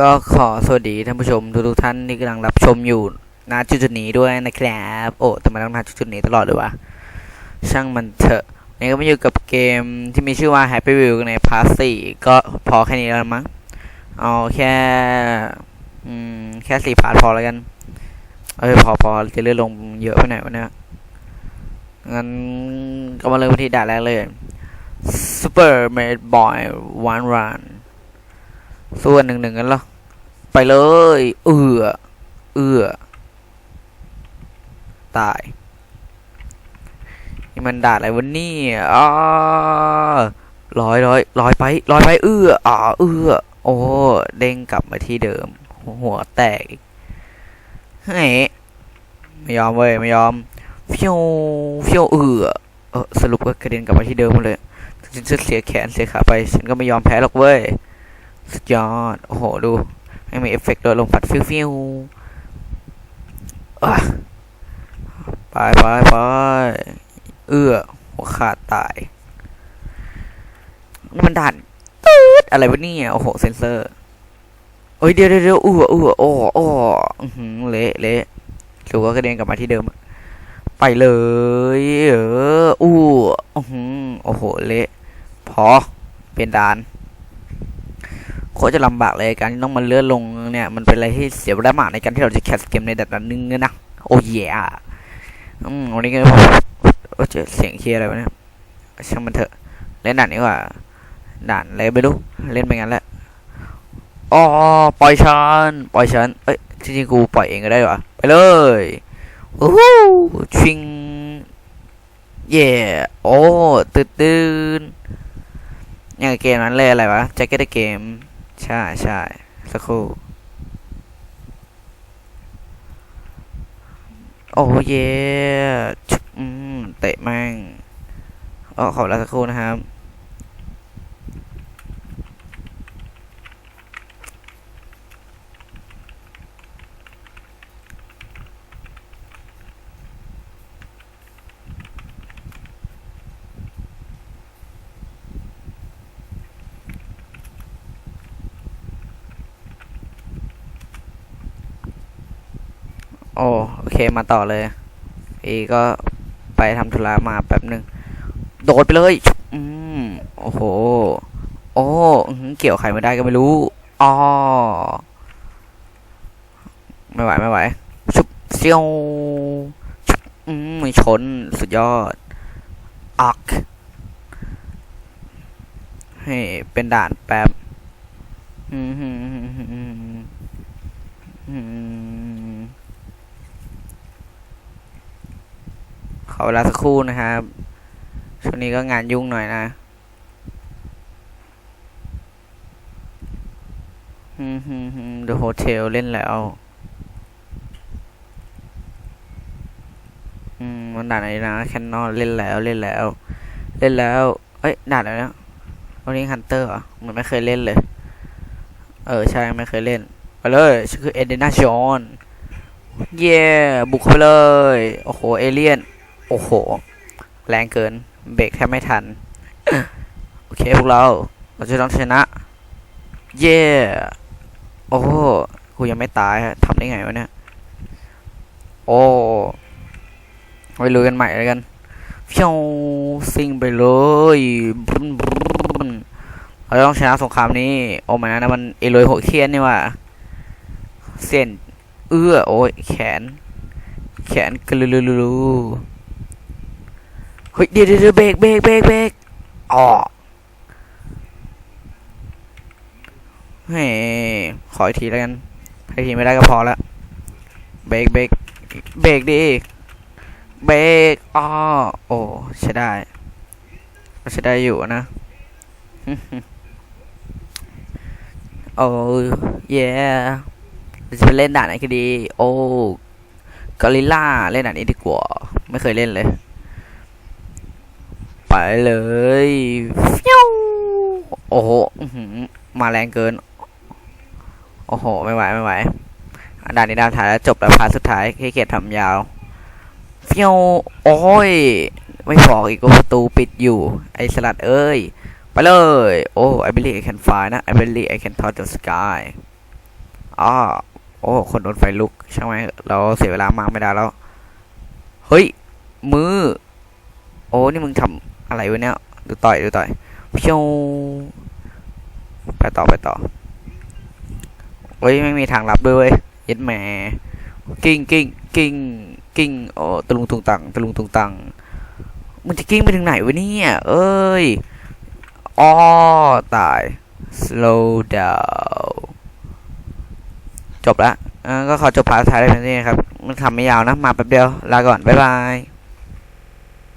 ก็ขอสวัสดีท่านผู้ชมทุกท่านที่กำลังรับชมอยู่ณจุดจุดๆนี้ด้วยนะครับโอ้ทำไมต้องมาจุดจุดนี้ตลอดเลยวะช่างมันเถอะนี่ก็มาอยู่กับเกมที่มีชื่อว่า Happy Wheel ในพาร์ทสี่ก็พอแค่นี้แล้วมั้งเอาแค่อืมแค่สี่พาร์ทพอแล้วกันเอ้ยพอพอจะเลื่อนลงเยอะไปหน่อยวะเนี่ยงั้นก็มาเริ่มที่ด่านแรกเลย Super Made Boy One Run ส่วนหนึ่งหนึ่งกันหรอไปเลย เอือเอือตายนี่มันด่าอะไรวะนี่อ๋อร้อยร้อยร้อยไปร้อยไปเอืออ๋อเอือโอ้เด้งกลับมาที่เดิม หัวแตกเฮ้ยไม่ยอมเว้ยไม่ยอมฟิวฟิวเอือเออสรุปก็กระเด็นกลับมาที่เดิมหมดเลยฉันเสียแขนเสียขาไป ฉันก็ไม่ยอมแพ้หรอกเว้ย สุดยอด โอ้โห ดูไม่มีเอฟเฟกต์โดยลมพัดฟิวฟิวไปไปไปเอื้อหัวขาดตาย นี่มันด่านตืดอะไรวะเนี่ย โอ้โห เซนเซอร์เอ้ย เดี๋ยวเดี๋ยวเอื้ออื้อโอ้โอ้อื้อเละเละถือว่ากระเด็นกลับมาที่เดิมอะไปเลย เอออู้โอ้โห เละ พอ เป็นด่าน โคจะลำบากเลยการที่ต้องมาเลื่อนลงเนี่ยมันเป็นอะไรที่เสียเวลามากในการที่เราจะแคสเกมในดัดนึงนะโอ้ยอะอืมวันนี้ก็โอ้เจอเสียงเคียร์อะไรวะเนี่ยช่างมันเถอะเล่นด่านนี้ว่าด่านอะไรไม่รู้เล่นไปงั้นแหละอ๋อปล่อยฉันปล่อยฉันเอ้ยจริงๆกูปล่อยเองก็ได้วะไปเลยโอ้โหชิงเย่โอ้ตื่นตื่นอย่างเกมนั้นเลยอะไรวะแจ็คเก็ตเกม ใช่ใช่สักครู่ โอ้เย่ชุบอืมเตะแม่งเออขอเวลาสักครู่นะครับ โอโอเคมาต่อเลย อีก็ไปทำธุระมาแป๊บหนึ่งโดดไปเลย อืมโอ้โห โอ้อื้อหือเกี่ยวใครไม่ได้ก็ไม่รู้อ๋อไม่ไหวไม่ไหวชุบเซียวชุบอืมชนสุดยอดอักให้เป็นด่านแป๊บอืมอืมอืมอืมอืมอืม ขอ เวลาสักครู่นะครับ ช่วงนี้ก็งานยุ่งหน่อยนะฮึมฮึมฮึม The Hotel เล่นแล้วอืมมันด่านไหนนะแคนนอนเล่นแล้วเล่นแล้ว เล่นแล้ว เอ้ยด่านอะไรนะวันนี้ฮันเตอร์เหรอเหมือนไม่เคยเล่นเลย เออ ใช่ ไม่เคยเล่นไปเลยชื่อเอเดนาชอนเย่บุกเข้าไปเลย โอ้โห เอเลียน โอ้โห แรงเกิน เบรกแทบไม่ทัน โอเคพวกเรา เราจะต้องชนะ เย่ โอ้กูยังไม่ตายฮะทำได้ไงวะเนี่ย โอ้ไปลุยกันใหม่แล้วกันเฟี้ยวซิงไปเลยบุนบุนเราต้องชนะสงครามนี้ โอ้มันนะมันเอโรยโหดเคียนนี่ว่ะเส้น เอื้อ โอ้ยแขน แขนกระลือลือ เฮ้ยเดี๋ยวเดี๋ยวเบรกเบรกเบรกเบรกอ๋อเฮ้ยขออีกทีแล้วกันถ้าอีกทีไม่ได้ก็พอละเบรกเบรกเบรกดิเบรกอ๋อโอ้ใช้ได้ใช้ได้อยู่นะโอ้เย่จะไปเล่นด่านไหนก็ดี โอ้กอริลล่าเล่นด่านนี้ดีกว่า ไม่เคยเล่นเลย ไปเลยฟิวโอ้โหอื้อหือมาแรงเกิน โอ้โห ไม่ไหว ไม่ไหวอะด่านนี้ด่านท้ายแล้วจบแล้วพาร์ทสุดท้ายขี้เกียจทำยาวฟิวโอ้ย ไม่บอกอีกว่าประตูปิดอยู่ ไอ้สลัดเอ้ย ไปเลย โอ้ I believe I can fly นะ I believe I can touch the sky อ๋อโอ้ คนโดนไฟลุกช่างไหมนเราเสียเวลามากไม่ได้แล้ว เฮ้ย มือ โอ้ นี่มึงทำ อะไรวะเนี่ยดูต่อยดูต่อยเพียวไปต่อไปต่อเฮ้ยไม่มีทางลับด้วยเว้ยย็ดแหมกิ้งกิ้งกิ้งกิ้งโอ้ตะลุงตุงตังตะลุงตุงตังมึงจะกิ้งไปถึงไหนวะเนี่ยเอ้ยอ้อตาย slow down จบละอ่าก็ขอจบพาร์ทท้ายได้เพียงนี้ครับ มันทำไม่ยาวนะ มาแป๊บเดียว ลาก่อน บ๊ายบาย